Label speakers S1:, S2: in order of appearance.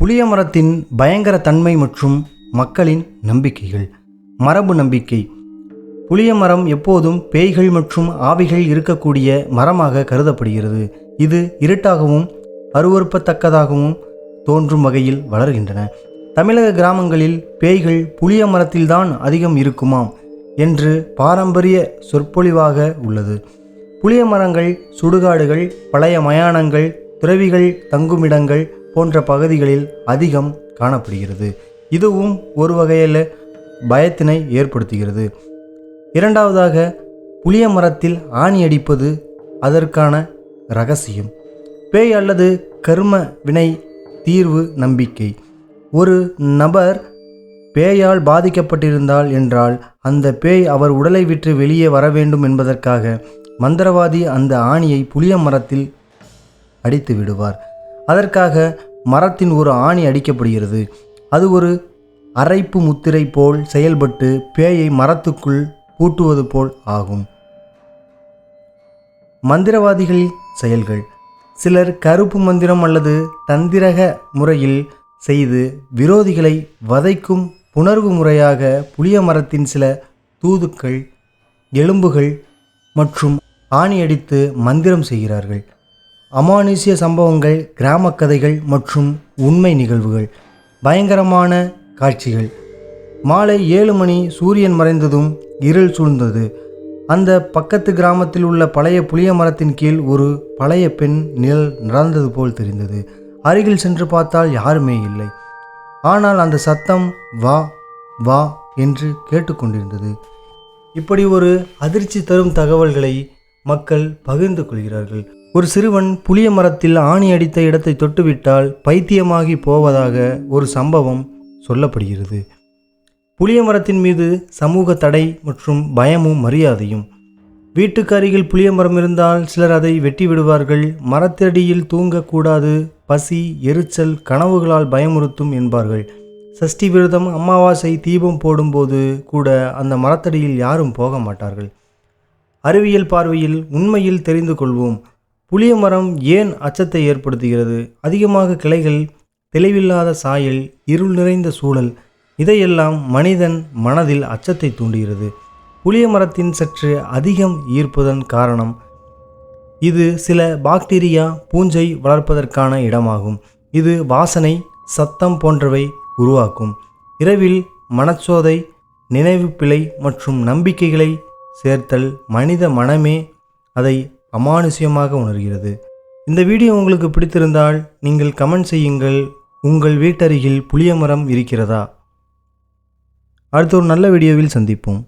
S1: புளிய மரத்தின் பயங்கர தன்மை மற்றும் மக்களின் நம்பிக்கைகள். மரபு நம்பிக்கை. புளிய மரம் எப்போதும் பேய்கள் மற்றும் ஆவிகள் இருக்கக்கூடிய மரமாக கருதப்படுகிறது. இது இருட்டாகவும் அருவறுப்பத்தக்கதாகவும் தோன்றும் வகையில் வளர்கின்றன. தமிழக கிராமங்களில் பேய்கள் புளிய மரத்தில்தான் அதிகம் இருக்குமாம் என்று பாரம்பரிய சொற்பொழிவாக உள்ளது. புளிய மரங்கள் சுடுகாடுகள் பழைய மயானங்கள் துறவிகள் தங்குமிடங்கள் போன்ற பகுதிகளில் அதிகம் காணப்படுகிறது. இதுவும் ஒரு வகையில் பயத்தினை ஏற்படுத்துகிறது. இரண்டாவதாக புளிய மரத்தில் ஆணி அடிப்பது அதற்கான ரகசியம். பேய் அல்லது கர்ம வினை தீர்வு நம்பிக்கை. ஒரு நபர் பேயால் பாதிக்கப்பட்டிருந்தால் என்றால் அந்த பேய் அவர் உடலை விட்டு வெளியே வர வேண்டும் என்பதற்காக மந்திரவாதி அந்த ஆணியை புளிய மரத்தில் அடித்து விடுவார். அதற்காக மரத்தின் ஒரு ஆணி அடிக்கப்படுகிறது. அது ஒரு அரைப்பு முத்திரை போல் செயல்பட்டு பேயை மரத்துக்குள் பூட்டுவது போல் ஆகும். மந்திரவாதிகளின் செயல்கள். சிலர் கருப்பு மந்திரம் அல்லது தந்திரக முறையில் செய்து விரோதிகளை வதைக்கும் புணர்வு முறையாக புளிய மரத்தின் சில தூதுக்கள் எலும்புகள் மற்றும் ஆணியடித்து மந்திரம் செய்கிறார்கள். அமானுஷ்ய சம்பவங்கள் கிராம கதைகள் மற்றும் உண்மை நிகழ்வுகள். பயங்கரமான காட்சிகள். மாலை ஏழு மணி சூரியன் மறைந்ததும் இருள் சூழ்ந்தது. அந்த பக்கத்து கிராமத்தில் உள்ள பழைய புளிய மரத்தின் கீழ் ஒரு பழைய பெண் நிழல் நடந்தது போல் தெரிந்தது. அருகில் சென்று பார்த்தால் யாருமே இல்லை. ஆனால் அந்த சத்தம் வா வா என்று கேட்டுக்கொண்டிருந்தது. இப்படி ஒரு அதிர்ச்சி தரும் தகவல்களை மக்கள் பகிர்ந்து கொள்கிறார்கள். ஒரு சிறுவன் புளிய மரத்தில் ஆணி அடித்த இடத்தை தொட்டுவிட்டால் பைத்தியமாகி போவதாக ஒரு சம்பவம் சொல்லப்படுகிறது. புளிய மரத்தின் மீது சமூக தடை மற்றும் பயமும் மரியாதையும். வீட்டுக்கு அருகில் புளிய மரம் இருந்தால் சிலர் அதை வெட்டி விடுவார்கள் மரத்தடியில் தூங்கக்கூடாது. பசி எரிச்சல் கனவுகளால் பயமுறுத்தும் என்பார்கள். சஷ்டி விரதம் அமாவாசை தீபம் போடும்போது கூட அந்த மரத்தடியில் யாரும் போக மாட்டார்கள். அறிவியல் பார்வையில் உண்மையில் தெரிந்து கொள்வோம். புளிய மரம் ஏன் அச்சத்தை ஏற்படுத்துகிறது? அதிகமாக கிளைகள் தெளிவில்லாத சாயல் இருள் நிறைந்த சூழல் இதையெல்லாம் மனிதன் மனதில் அச்சத்தை தூண்டுகிறது. புளிய மரத்தின் சற்று அதிகம் ஈர்ப்பதன் காரணம் இது சில பாக்டீரியா பூஞ்சை வளர்ப்பதற்கான இடமாகும். இது வாசனை சத்தம் போன்றவை உருவாக்கும். இரவில் மனச்சோதை நினைவு பிழை மற்றும் நம்பிக்கைகளை சேர்த்தல் மனித மனமே அதை அமானுஷ்யமாக உணர்கிறது. இந்த வீடியோ உங்களுக்கு பிடித்திருந்தால் நீங்கள் கமெண்ட் செய்யுங்கள். உங்கள் வீட்டருகில் புளிய மரம் இருக்கிறதா? அடுத்த ஒரு நல்ல வீடியோவில் சந்திப்போம்.